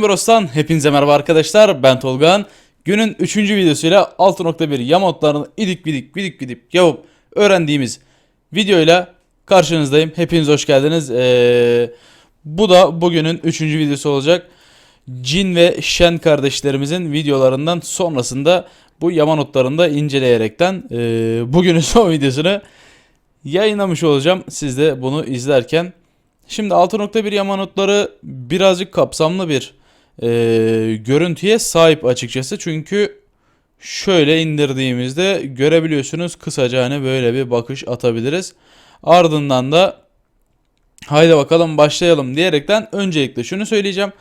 Bros'tan hepinize merhaba arkadaşlar. Ben Tolgan. Günün 3. videosuyla 6.1 yamotlarını idik bidik bidik bidik yapıp öğrendiğimiz videoyla karşınızdayım. Hepiniz hoş geldiniz. Ee, bu da bugünün 3. videosu olacak. Jin ve Shen kardeşlerimizin videolarından sonrasında bu yama notlarını da inceleyerekten ee, bugünün son videosunu yayınlamış olacağım. Siz de bunu izlerken. Şimdi 6.1 yama notları birazcık kapsamlı bir e, görüntüye sahip açıkçası. Çünkü şöyle indirdiğimizde görebiliyorsunuz kısaca hani böyle bir bakış atabiliriz. Ardından da haydi bakalım başlayalım diyerekten öncelikle şunu söyleyeceğim.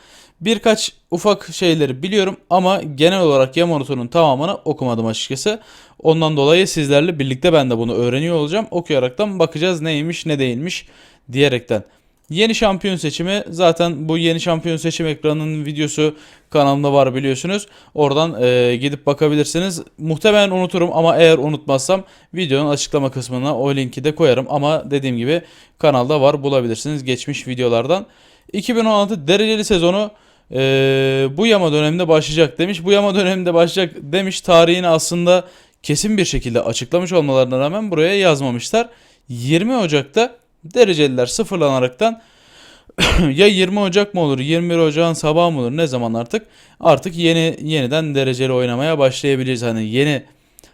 Birkaç ufak şeyleri biliyorum ama genel olarak yama notunun tamamını okumadım açıkçası. Ondan dolayı sizlerle birlikte ben de bunu öğreniyor olacağım. Okuyaraktan bakacağız neymiş ne değilmiş diyerekten. Yeni şampiyon seçimi zaten bu yeni şampiyon seçim ekranının videosu kanalımda var biliyorsunuz. Oradan e, gidip bakabilirsiniz. Muhtemelen unuturum ama eğer unutmazsam videonun açıklama kısmına o linki de koyarım. Ama dediğim gibi kanalda var bulabilirsiniz geçmiş videolardan. 2016 dereceli sezonu e, bu yama döneminde başlayacak demiş. Bu yama döneminde başlayacak demiş. Tarihini aslında kesin bir şekilde açıklamış olmalarına rağmen buraya yazmamışlar. 20 Ocak'ta dereceliler sıfırlanaraktan ya 20 Ocak mı olur 21 Ocak'ın sabahı mı olur ne zaman artık artık yeni yeniden dereceli oynamaya başlayabiliriz. Hani yeni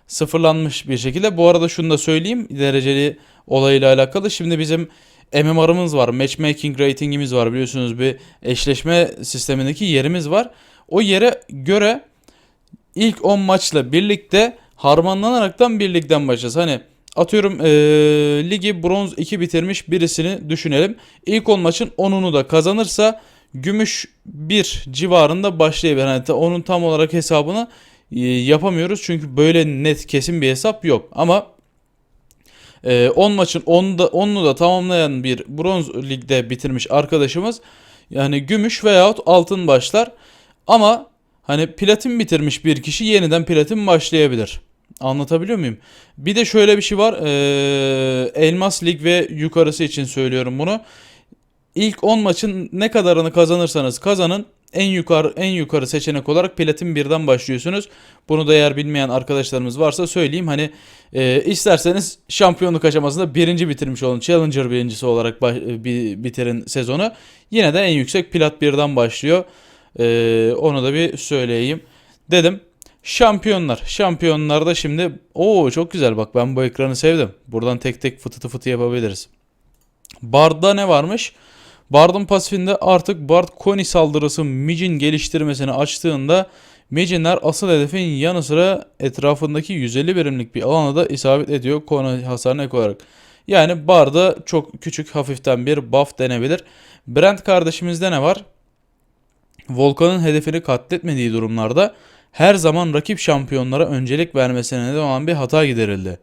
sıfırlanmış bir şekilde. Bu arada şunu da söyleyeyim dereceli olayıyla alakalı. Şimdi bizim MMR'ımız var. Matchmaking ratingimiz var. Biliyorsunuz bir eşleşme sistemindeki yerimiz var. O yere göre ilk 10 maçla birlikte harmanlanaraktan bir ligden başlayacağız. Hani atıyorum eee, ligi bronz 2 bitirmiş birisini düşünelim. İlk 10 maçın 10'unu da kazanırsa gümüş 1 civarında başlayabilir. Ta- onun tam olarak hesabını e, yapamıyoruz. Çünkü böyle net kesin bir hesap yok. Ama e, 10 maçın 10'da 10'unu da tamamlayan bir bronz ligde bitirmiş arkadaşımız yani gümüş veyahut altın başlar. Ama hani platin bitirmiş bir kişi yeniden platin başlayabilir. Anlatabiliyor muyum? Bir de şöyle bir şey var. Ee, Elmas Lig ve yukarısı için söylüyorum bunu. İlk 10 maçın ne kadarını kazanırsanız kazanın en yukarı en yukarı seçenek olarak platin birden başlıyorsunuz. Bunu da eğer bilmeyen arkadaşlarımız varsa söyleyeyim. Hani e, isterseniz şampiyonluk aşamasında birinci bitirmiş olun. Challenger birincisi olarak baş- e, bi- bitirin sezonu. Yine de en yüksek plat birden başlıyor. E, onu da bir söyleyeyim dedim. Şampiyonlar. Şampiyonlarda şimdi o çok güzel bak ben bu ekranı sevdim. Buradan tek tek fıtı fıtı yapabiliriz. Bard'da ne varmış? Bard'ın pasifinde artık Bard Koni saldırısı Mijin geliştirmesini açtığında Mijinler asıl hedefin yanı sıra etrafındaki 150 birimlik bir alana da isabet ediyor Koni hasarına ek olarak. Yani Bard'a çok küçük hafiften bir buff denebilir. Brent kardeşimizde ne var? Volkan'ın hedefini katletmediği durumlarda her zaman rakip şampiyonlara öncelik vermesine neden olan bir hata giderildi.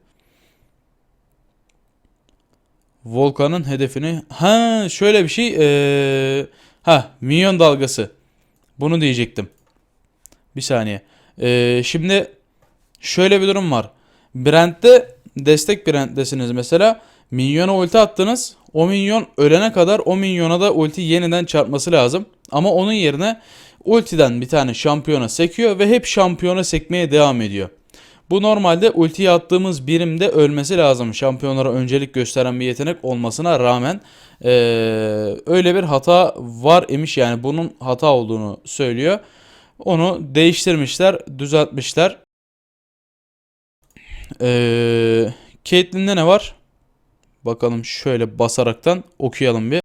Volkan'ın hedefini ha şöyle bir şey eee ha minyon dalgası bunu diyecektim. Bir saniye. Eee, şimdi şöyle bir durum var. Brent'te destek Brent'tesiniz mesela. Minyona ulti attınız. O minyon ölene kadar o minyona da ulti yeniden çarpması lazım. Ama onun yerine ultiden bir tane şampiyona sekiyor ve hep şampiyona sekmeye devam ediyor. Bu normalde ultiye attığımız birimde ölmesi lazım. Şampiyonlara öncelik gösteren bir yetenek olmasına rağmen eee, öyle bir hata var imiş yani bunun hata olduğunu söylüyor. Onu değiştirmişler, düzeltmişler. Eee Caitlyn'de ne var? Bakalım şöyle basaraktan okuyalım bir.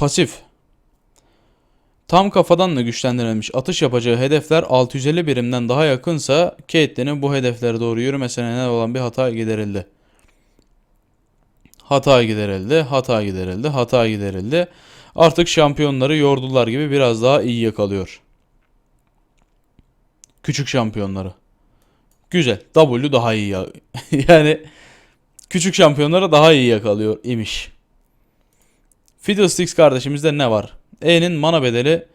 Pasif. Tam kafadan da güçlendirilmiş atış yapacağı hedefler 650 birimden daha yakınsa Caitlyn'in bu hedeflere doğru yürümesine neden olan bir hata giderildi. Hata giderildi, hata giderildi, hata giderildi. Artık şampiyonları yordular gibi biraz daha iyi yakalıyor. Küçük şampiyonları. Güzel. W daha iyi ya. yani küçük şampiyonları daha iyi yakalıyor imiş. Fiddlesticks kardeşimizde ne var? E'nin mana bedeli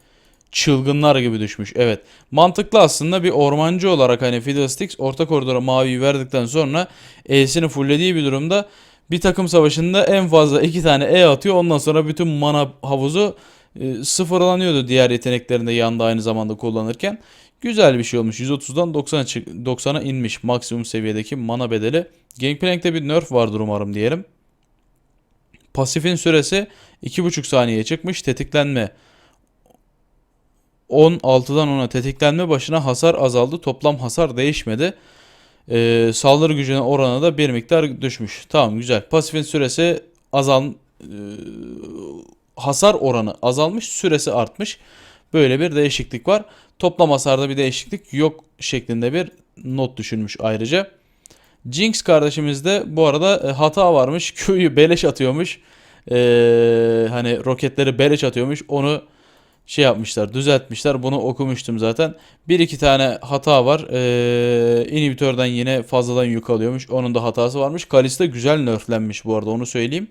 çılgınlar gibi düşmüş. Evet. Mantıklı aslında bir ormancı olarak hani Fiddlesticks orta koridora maviyi verdikten sonra E'sini fulllediği bir durumda bir takım savaşında en fazla iki tane E atıyor. Ondan sonra bütün mana havuzu e, sıfırlanıyordu diğer yeteneklerinde yanında aynı zamanda kullanırken. Güzel bir şey olmuş. 130'dan 90'a çık 90'a inmiş maksimum seviyedeki mana bedeli. Gangplank'te bir nerf vardır umarım diyelim. Pasifin süresi 2.5 saniyeye çıkmış. Tetiklenme 16'dan 10'a tetiklenme başına hasar azaldı. Toplam hasar değişmedi. Ee, saldırı gücüne oranı da bir miktar düşmüş. Tamam güzel. Pasifin süresi azal e, hasar oranı azalmış, süresi artmış. Böyle bir değişiklik var. Toplam hasarda bir değişiklik yok şeklinde bir not düşünmüş ayrıca. Jinx kardeşimizde bu arada e, hata varmış. Q'yu beleş atıyormuş. Ee, hani roketleri beleş atıyormuş. Onu şey yapmışlar, düzeltmişler. Bunu okumuştum zaten. Bir iki tane hata var. Ee, inhibitörden yine fazladan yük alıyormuş. Onun da hatası varmış. Kalista güzel nerflenmiş bu arada onu söyleyeyim.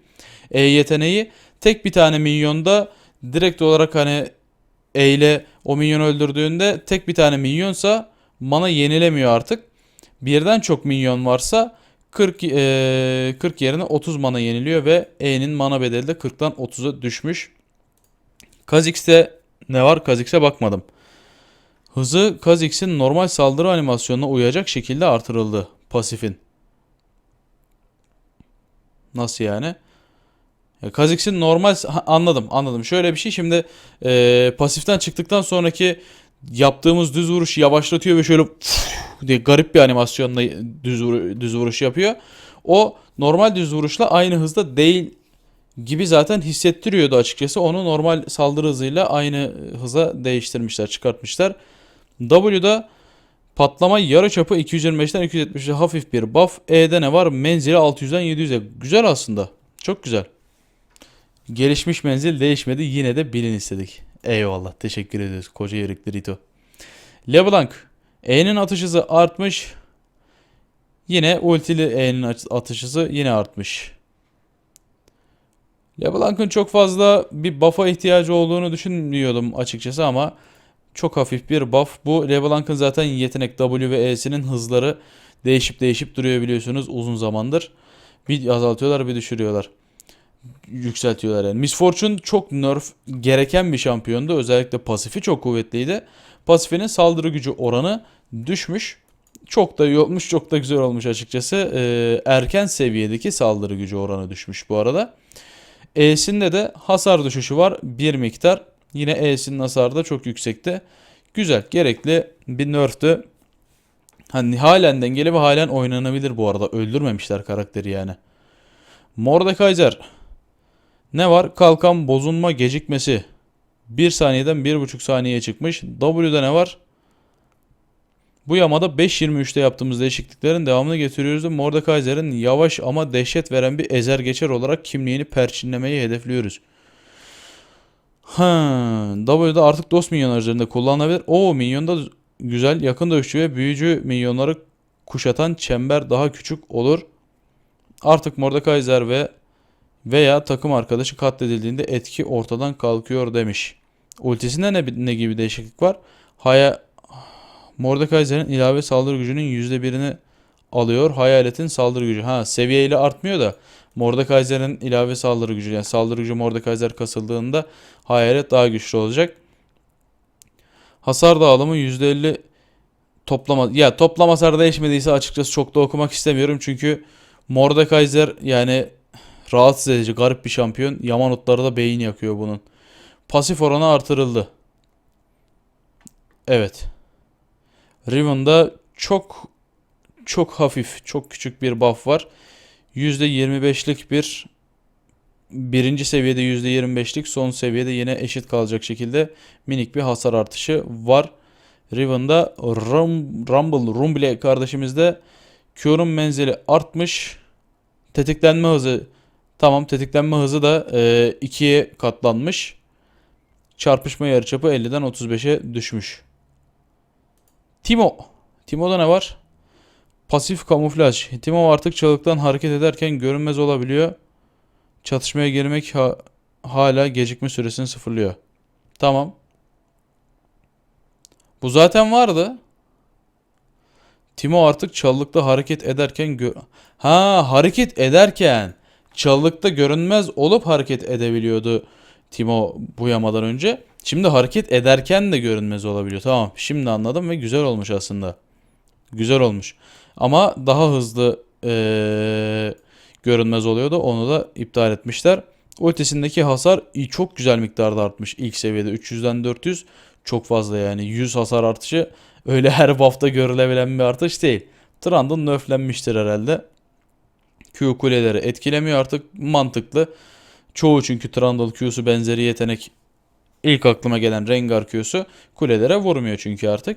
E yeteneği tek bir tane minyonda direkt olarak hani E ile o minyonu öldürdüğünde tek bir tane minyonsa mana yenilemiyor artık. Birden çok minyon varsa 40 e, 40 yerine 30 mana yeniliyor ve E'nin mana bedeli de 40'tan 30'a düşmüş. Kha'Zix'te ne var? Kha'Zix'e bakmadım. Hızı Kha'Zix'in normal saldırı animasyonuna uyacak şekilde artırıldı pasifin. Nasıl yani? Ya normal ha, anladım anladım. Şöyle bir şey şimdi e, pasiften çıktıktan sonraki yaptığımız düz vuruş yavaşlatıyor ve şöyle diye garip bir animasyonla düz, vur- düz vuruş yapıyor. O normal düz vuruşla aynı hızda değil gibi zaten hissettiriyordu açıkçası. Onu normal saldırı hızıyla aynı hıza değiştirmişler, çıkartmışlar. W'da patlama yarıçapı 225'ten 270'e hafif bir buff. E'de ne var? Menzili 600'den 700'e. Güzel aslında. Çok güzel. Gelişmiş menzil değişmedi. Yine de bilin istedik. Eyvallah. Teşekkür ediyoruz. Koca yürekli Rito. LeBlanc. E'nin atış hızı artmış. Yine ultili E'nin atış hızı yine artmış. LeBlanc'ın çok fazla bir buff'a ihtiyacı olduğunu düşünmüyordum açıkçası ama çok hafif bir buff. Bu LeBlanc'ın zaten yetenek W ve E'sinin hızları değişip değişip duruyor biliyorsunuz uzun zamandır. Bir azaltıyorlar bir düşürüyorlar. Yükseltiyorlar yani. Miss Fortune çok nerf gereken bir şampiyondu. Özellikle pasifi çok kuvvetliydi. Pasifinin saldırı gücü oranı düşmüş. Çok da iyi olmuş, çok da güzel olmuş açıkçası. Ee, erken seviyedeki saldırı gücü oranı düşmüş bu arada. E'sinde de hasar düşüşü var bir miktar. Yine E'sinin hasarı da çok yüksekte. Güzel, gerekli bir nerftü. Hani halen dengeli ve halen oynanabilir bu arada. Öldürmemişler karakteri yani. Mordekaiser. Ne var? Kalkan bozulma gecikmesi. 1 saniyeden 1,5 saniyeye çıkmış. W'de ne var? Bu yamada 5.23'te yaptığımız değişikliklerin devamını getiriyoruz Mordekaiser'in yavaş ama dehşet veren bir ezer geçer olarak kimliğini perçinlemeyi hedefliyoruz. Ha, W'de artık dost minyonlar üzerinde kullanılabilir. O minyonda güzel yakın dövüşçü ve büyücü minyonları kuşatan çember daha küçük olur. Artık Mordekaiser ve veya takım arkadaşı katledildiğinde etki ortadan kalkıyor demiş. Ultisinde ne, ne gibi değişiklik var? Haya Mordekaiser'in ilave saldırı gücünün %1'ini alıyor. Hayaletin saldırı gücü. Ha seviyeyle artmıyor da Mordekaiser'in ilave saldırı gücü yani saldırı gücü Mordekaiser kasıldığında hayalet daha güçlü olacak. Hasar dağılımı %50 toplama ya toplam hasar değişmediyse açıkçası çok da okumak istemiyorum çünkü Mordekaiser yani rahatsız edici garip bir şampiyon. Yamanotları da beyin yakıyor bunun. Pasif oranı artırıldı. Evet. Riven'da çok çok hafif, çok küçük bir buff var. %25'lik bir birinci seviyede %25'lik son seviyede yine eşit kalacak şekilde minik bir hasar artışı var. Riven'da Rum, Rumble, Rumble kardeşimizde Q'nun menzili artmış. Tetiklenme hızı tamam tetiklenme hızı da e, ikiye katlanmış. Çarpışma yarıçapı 50'den 35'e düşmüş. Timo. Timo'da ne var? Pasif kamuflaj. Timo artık çalıktan hareket ederken görünmez olabiliyor. Çatışmaya girmek ha- hala gecikme süresini sıfırlıyor. Tamam. Bu zaten vardı. Timo artık çalılıkta hareket ederken Ha hareket ederken. Çalılıkta görünmez olup hareket edebiliyordu Timo bu yamadan önce. Şimdi hareket ederken de görünmez olabiliyor. Tamam şimdi anladım ve güzel olmuş aslında. Güzel olmuş. Ama daha hızlı eee, görünmez oluyordu. Onu da iptal etmişler. Ultisindeki hasar çok güzel miktarda artmış ilk seviyede. 300'den 400 çok fazla yani. 100 hasar artışı öyle her buff'ta görülebilen bir artış değil. Trundle nerflenmiştir herhalde. Q kuleleri etkilemiyor artık mantıklı. Çoğu çünkü Trundle Q'su benzeri yetenek ilk aklıma gelen Rengar Q'su kulelere vurmuyor çünkü artık.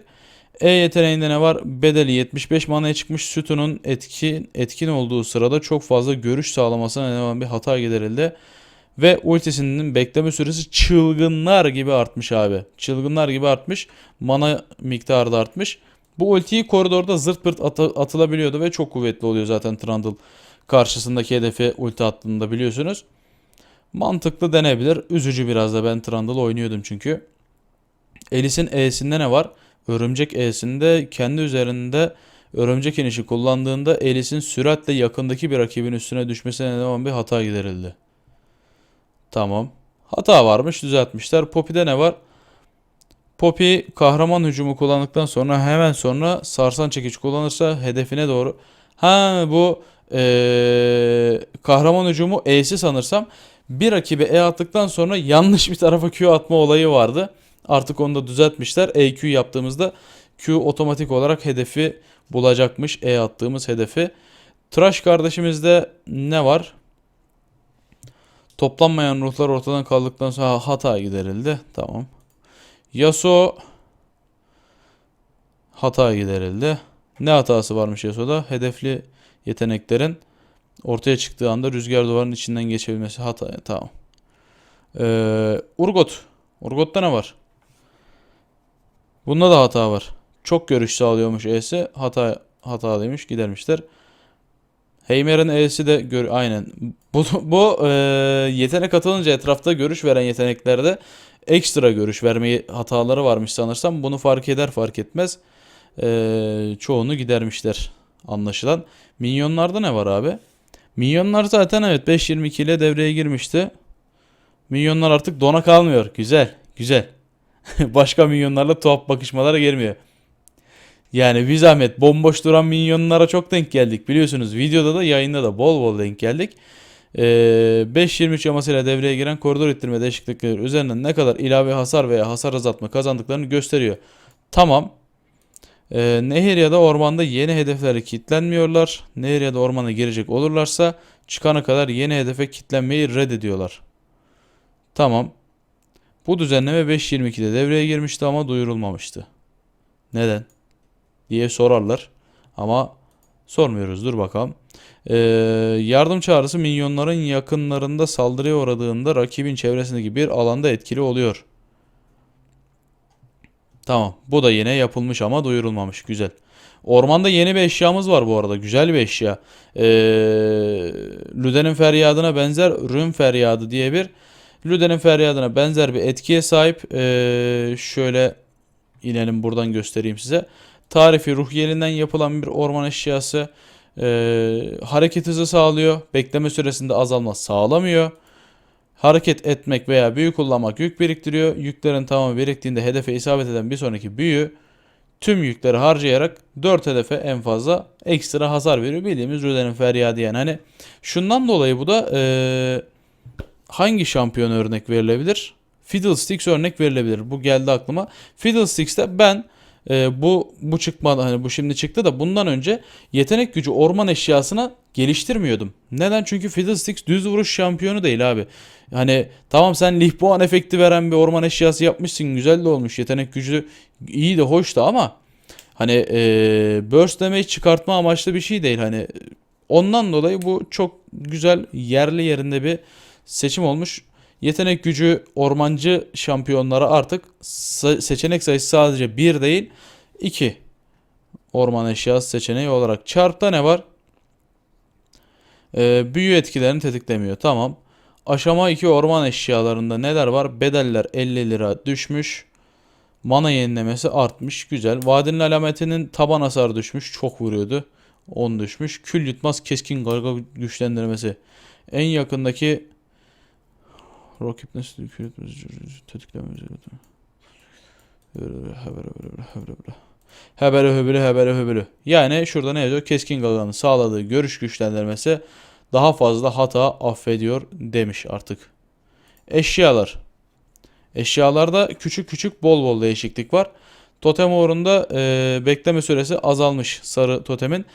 E yeteneğinde ne var? Bedeli 75 manaya çıkmış sütunun etkin, etkin olduğu sırada çok fazla görüş sağlamasına neden olan bir hata giderildi. Ve ultisinin bekleme süresi çılgınlar gibi artmış abi. Çılgınlar gibi artmış. Mana miktarı da artmış. Bu ultiyi koridorda zırt pırt atı- atılabiliyordu ve çok kuvvetli oluyor zaten Trundle karşısındaki hedefe ulti attığında biliyorsunuz. Mantıklı denebilir. Üzücü biraz da ben Trundle oynuyordum çünkü. Elis'in E'sinde ne var? Örümcek E'sinde kendi üzerinde örümcek inişi kullandığında Elis'in süratle yakındaki bir rakibin üstüne düşmesine neden bir hata giderildi. Tamam. Hata varmış düzeltmişler. Poppy'de ne var? Poppy kahraman hücumu kullandıktan sonra hemen sonra sarsan çekiç kullanırsa hedefine doğru. Ha bu eee, kahraman hücumu E'si sanırsam. Bir rakibe E attıktan sonra yanlış bir tarafa Q atma olayı vardı. Artık onu da düzeltmişler. EQ yaptığımızda Q otomatik olarak hedefi bulacakmış. E attığımız hedefi. Trash kardeşimizde ne var? Toplanmayan ruhlar ortadan kaldıktan sonra Ha, hata giderildi. Tamam. Yasuo hata giderildi. Ne hatası varmış Yasuo'da? Hedefli yeteneklerin ortaya çıktığı anda rüzgar duvarının içinden geçebilmesi hata. Tamam. Ee, Urgot. Urgot'ta ne var? Bunda da hata var. Çok görüş sağlıyormuş E'si. Hata hatalıymış. Gidermişler. Heimer'in E'si de gör aynen. Bu, bu e, yetenek atılınca etrafta görüş veren yeteneklerde ekstra görüş vermeyi hataları varmış sanırsam. Bunu fark eder fark etmez. E, çoğunu gidermişler anlaşılan. Minyonlarda ne var abi? Minyonlar zaten evet 5.22 ile devreye girmişti. Minyonlar artık dona kalmıyor. Güzel, güzel. Başka minyonlarla tuhaf bakışmalara girmiyor. Yani bir zahmet bomboş duran minyonlara çok denk geldik. Biliyorsunuz videoda da yayında da bol bol denk geldik. Ee, 5.23 yamasıyla devreye giren koridor ittirme değişiklikleri üzerinden ne kadar ilave hasar veya hasar azaltma kazandıklarını gösteriyor. Tamam. Ee, nehir ya da ormanda yeni hedefleri kilitlenmiyorlar. Nehir ya da ormana girecek olurlarsa çıkana kadar yeni hedefe kilitlenmeyi reddediyorlar. Tamam. Bu düzenleme 5.22'de devreye girmişti ama duyurulmamıştı. Neden? diye sorarlar. Ama sormuyoruz. Dur bakalım. Ee, yardım çağrısı minyonların yakınlarında saldırıya uğradığında rakibin çevresindeki bir alanda etkili oluyor. Tamam. Bu da yine yapılmış ama duyurulmamış. Güzel. Ormanda yeni bir eşyamız var bu arada. Güzel bir eşya. Ee, Lüden'in feryadına benzer Rün feryadı diye bir Lüden'in feryadına benzer bir etkiye sahip. Ee, şöyle inelim buradan göstereyim size. Tarifi ruh yerinden yapılan bir orman eşyası. Ee, hareket hızı sağlıyor. Bekleme süresinde azalma sağlamıyor. Hareket etmek veya büyü kullanmak yük biriktiriyor. Yüklerin tamamı biriktiğinde hedefe isabet eden bir sonraki büyü tüm yükleri harcayarak 4 hedefe en fazla ekstra hasar veriyor. Bildiğimiz Rüden'in feryadı yani. Hani şundan dolayı bu da eee, hangi şampiyon örnek verilebilir? Fiddlesticks örnek verilebilir. Bu geldi aklıma. Fiddlesticks'te ben e, bu bu çıkmadı hani bu şimdi çıktı da bundan önce yetenek gücü orman eşyasına geliştirmiyordum. Neden? Çünkü Fiddlesticks düz vuruş şampiyonu değil abi. Hani tamam sen Lihboğan efekti veren bir orman eşyası yapmışsın. Güzel de olmuş. Yetenek gücü iyi de hoş da ama hani e, burst damage çıkartma amaçlı bir şey değil. Hani ondan dolayı bu çok güzel yerli yerinde bir seçim olmuş. Yetenek gücü ormancı şampiyonlara artık seçenek sayısı sadece 1 değil 2 orman eşyası seçeneği olarak. Çarpta ne var? Ee, büyü etkilerini tetiklemiyor. Tamam. Aşama 2 orman eşyalarında neler var? Bedeller 50 lira düşmüş. Mana yenilemesi artmış. Güzel. Vadinin alametinin taban hasarı düşmüş. Çok vuruyordu. 10 düşmüş. Kül yutmaz keskin garga güçlendirmesi En yakındaki rakip nesli tetikleme Hebere höbürü hebere höbürü. Yani şurada ne yazıyor? Keskin gaganın sağladığı görüş güçlendirmesi daha fazla hata affediyor demiş artık. Eşyalar. Eşyalarda küçük küçük bol bol değişiklik var. Totem uğrunda e, bekleme süresi azalmış sarı totemin.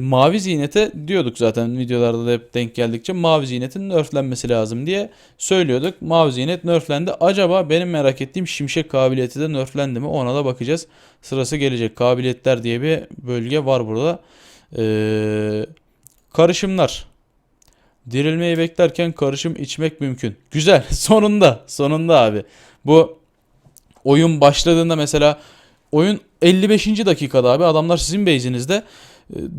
Mavi ziynete diyorduk zaten videolarda da hep denk geldikçe mavi ziynetin nerflenmesi lazım diye söylüyorduk. Mavi ziynet nerflendi. Acaba benim merak ettiğim şimşek kabiliyeti de nerflendi mi ona da bakacağız. Sırası gelecek. Kabiliyetler diye bir bölge var burada. Ee, karışımlar. Dirilmeyi beklerken karışım içmek mümkün. Güzel. Sonunda. Sonunda abi. Bu oyun başladığında mesela oyun 55. dakikada abi adamlar sizin base'inizde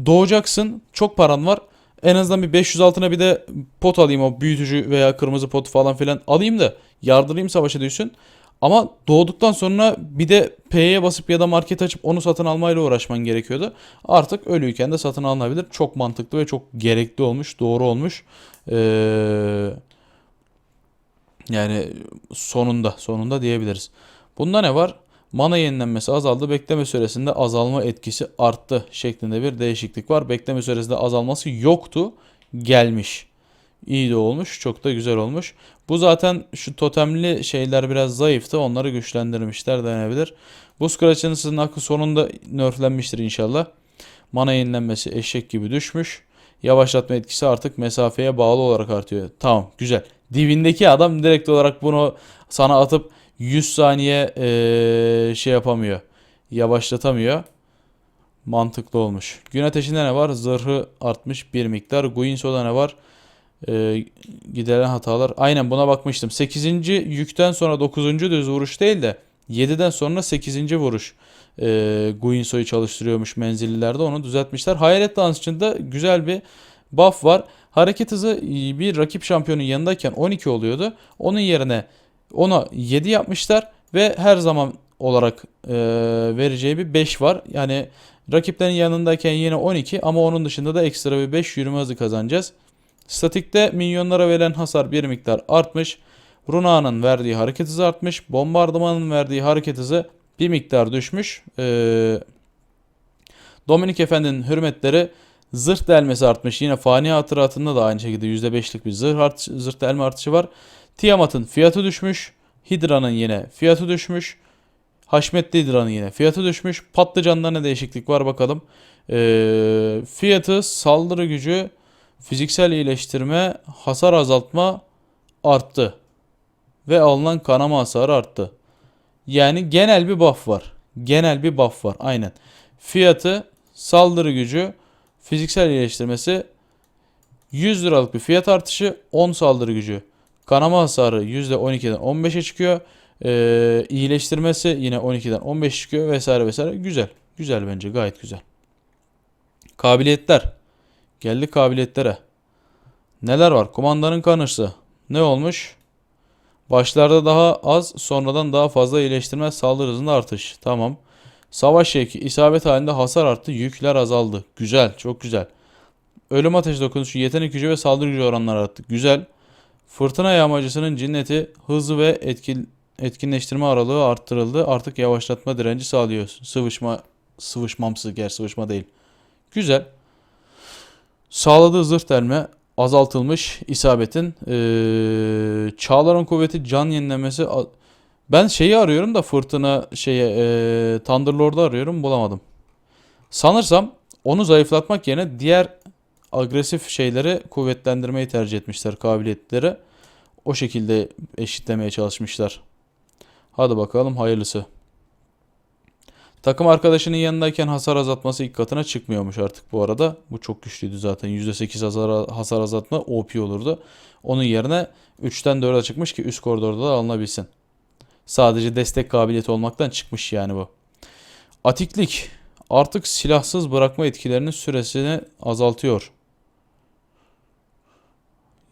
doğacaksın. Çok paran var. En azından bir 500 altına bir de pot alayım o büyütücü veya kırmızı pot falan filan alayım da yardırayım savaşa düşsün. Ama doğduktan sonra bir de P'ye basıp ya da market açıp onu satın almayla uğraşman gerekiyordu. Artık ölüyken de satın alınabilir. Çok mantıklı ve çok gerekli olmuş, doğru olmuş. Ee, yani sonunda, sonunda diyebiliriz. Bunda ne var? Mana yenilenmesi azaldı. Bekleme süresinde azalma etkisi arttı şeklinde bir değişiklik var. Bekleme süresinde azalması yoktu. Gelmiş. İyi de olmuş. Çok da güzel olmuş. Bu zaten şu totemli şeyler biraz zayıftı. Onları güçlendirmişler denebilir. Buz kıraçının sizin aklı sonunda nerflenmiştir inşallah. Mana yenilenmesi eşek gibi düşmüş. Yavaşlatma etkisi artık mesafeye bağlı olarak artıyor. Tamam güzel. Dibindeki adam direkt olarak bunu sana atıp 100 saniye ee, şey yapamıyor. Yavaşlatamıyor. Mantıklı olmuş. Gün ateşinde ne var? Zırhı artmış bir miktar. Guinso'da ne var? Ee, gideren hatalar. Aynen buna bakmıştım. 8. yükten sonra 9. düz vuruş değil de 7'den sonra 8. vuruş e, Guinso'yu çalıştırıyormuş menzillilerde. Onu düzeltmişler. Hayalet dansçında güzel bir buff var. Hareket hızı bir rakip şampiyonun yanındayken 12 oluyordu. Onun yerine ona 7 yapmışlar ve her zaman olarak e, vereceği bir 5 var. Yani rakiplerin yanındayken yine 12 ama onun dışında da ekstra bir 5 yürüme hızı kazanacağız. Statikte minyonlara verilen hasar bir miktar artmış. Runa'nın verdiği hareket hızı artmış. Bombardımanın verdiği hareket hızı bir miktar düşmüş. Ee, Dominik Efendi'nin hürmetleri zırh delmesi artmış. Yine fani hatıratında da aynı şekilde %5'lik bir zırh, art, zırh delme artışı var. Tiamat'ın fiyatı düşmüş. Hidra'nın yine fiyatı düşmüş. Haşmetli Hidra'nın yine fiyatı düşmüş. Patlıcan'da ne değişiklik var bakalım. Ee, fiyatı, saldırı gücü, fiziksel iyileştirme, hasar azaltma arttı. Ve alınan kanama hasarı arttı. Yani genel bir buff var. Genel bir buff var aynen. Fiyatı, saldırı gücü, fiziksel iyileştirmesi 100 liralık bir fiyat artışı, 10 saldırı gücü. Kanama hasarı %12'den 15'e çıkıyor. Ee, iyileştirmesi yine 12'den 15 çıkıyor vesaire vesaire. Güzel. Güzel bence gayet güzel. Kabiliyetler. Geldik kabiliyetlere. Neler var? Kumandanın kanışı. Ne olmuş? Başlarda daha az, sonradan daha fazla iyileştirme saldırı hızında artış. Tamam. Savaş şevki, isabet halinde hasar arttı, yükler azaldı. Güzel, çok güzel. Ölüm ateşi dokunuşu, yetenek gücü ve saldırı gücü oranları arttı. Güzel. Fırtına yağmacısının cinneti hızı ve etkin, etkinleştirme aralığı arttırıldı. Artık yavaşlatma direnci sağlıyor. Sıvışma, sıvışmamsı, ger sıvışma değil. Güzel. Sağladığı zırh delme azaltılmış isabetin. Ee, Çağlar'ın kuvveti can yenilemesi. Ben şeyi arıyorum da fırtına şeye e, Thunderlord'u arıyorum bulamadım. Sanırsam onu zayıflatmak yerine diğer agresif şeyleri kuvvetlendirmeyi tercih etmişler kabiliyetleri. O şekilde eşitlemeye çalışmışlar. Hadi bakalım hayırlısı. Takım arkadaşının yanındayken hasar azaltması ilk katına çıkmıyormuş artık bu arada. Bu çok güçlüydü zaten. %8 hasar, hasar azaltma OP olurdu. Onun yerine 3'ten 4'e çıkmış ki üst koridorda da alınabilsin. Sadece destek kabiliyeti olmaktan çıkmış yani bu. Atiklik artık silahsız bırakma etkilerinin süresini azaltıyor.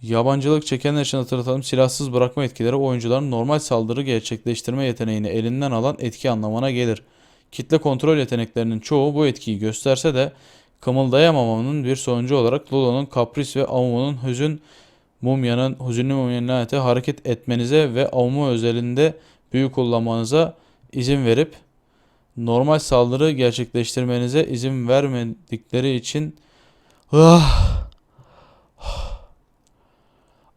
Yabancılık çekenler için hatırlatalım. Silahsız bırakma etkileri oyuncuların normal saldırı gerçekleştirme yeteneğini elinden alan etki anlamına gelir. Kitle kontrol yeteneklerinin çoğu bu etkiyi gösterse de kımıldayamamanın bir sonucu olarak Lolo'nun kapris ve Amumu'nun hüzün mumyanın hüzünlü mumyanın laneti hareket etmenize ve avma özelinde büyü kullanmanıza izin verip normal saldırı gerçekleştirmenize izin vermedikleri için Ah!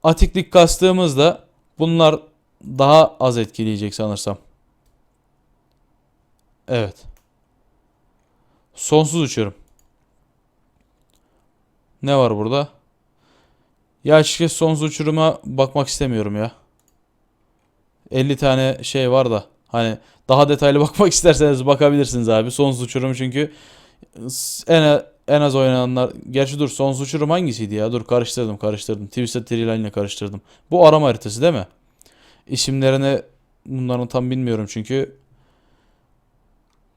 Atiklik kastığımızda bunlar daha az etkileyecek sanırsam. Evet. Sonsuz uçuyorum. Ne var burada? Ya açıkçası sonsuz uçuruma bakmak istemiyorum ya. 50 tane şey var da hani daha detaylı bakmak isterseniz bakabilirsiniz abi. Sonsuz uçurum çünkü en en az oynananlar gerçi dur sonsuz uçurum hangisiydi ya? Dur karıştırdım karıştırdım. Twisted Tree ile karıştırdım. Bu arama haritası değil mi? İsimlerini bunların tam bilmiyorum çünkü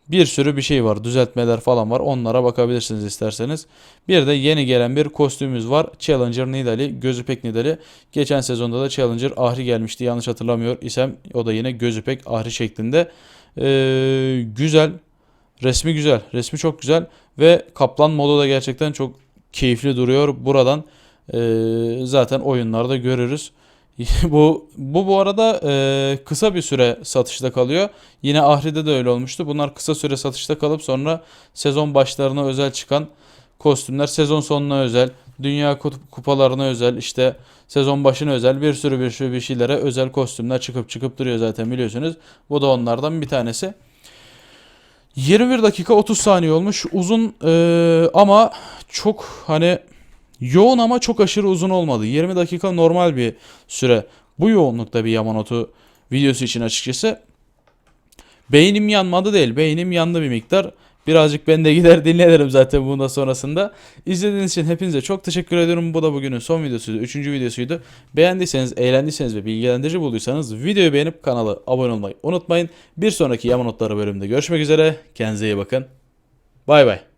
bir sürü bir şey var. Düzeltmeler falan var. Onlara bakabilirsiniz isterseniz. Bir de yeni gelen bir kostümümüz var. Challenger Nidali. Gözü pek Nidali. Geçen sezonda da Challenger Ahri gelmişti. Yanlış hatırlamıyor isem. O da yine gözü pek Ahri şeklinde. Ee, güzel. Resmi güzel. Resmi çok güzel. Ve Kaplan modu da gerçekten çok keyifli duruyor. Buradan ee, zaten oyunlarda görürüz. bu bu bu arada e, kısa bir süre satışta kalıyor. Yine Ahri'de de öyle olmuştu. Bunlar kısa süre satışta kalıp sonra sezon başlarına özel çıkan kostümler, sezon sonuna özel, dünya kup- kupalarına özel, işte sezon başına özel bir sürü bir sürü bir şeylere özel kostümler çıkıp çıkıp duruyor zaten biliyorsunuz. Bu da onlardan bir tanesi. 21 dakika 30 saniye olmuş. Uzun e, ama çok hani Yoğun ama çok aşırı uzun olmadı. 20 dakika normal bir süre. Bu yoğunlukta bir Yamanote videosu için açıkçası. Beynim yanmadı değil. Beynim yandı bir miktar. Birazcık ben de gider dinlerim zaten bundan sonrasında. İzlediğiniz için hepinize çok teşekkür ediyorum. Bu da bugünün son videosuydu. Üçüncü videosuydu. Beğendiyseniz, eğlendiyseniz ve bilgilendirici bulduysanız videoyu beğenip kanala abone olmayı unutmayın. Bir sonraki Yamanotları bölümünde görüşmek üzere. Kendinize iyi bakın. Bay bay.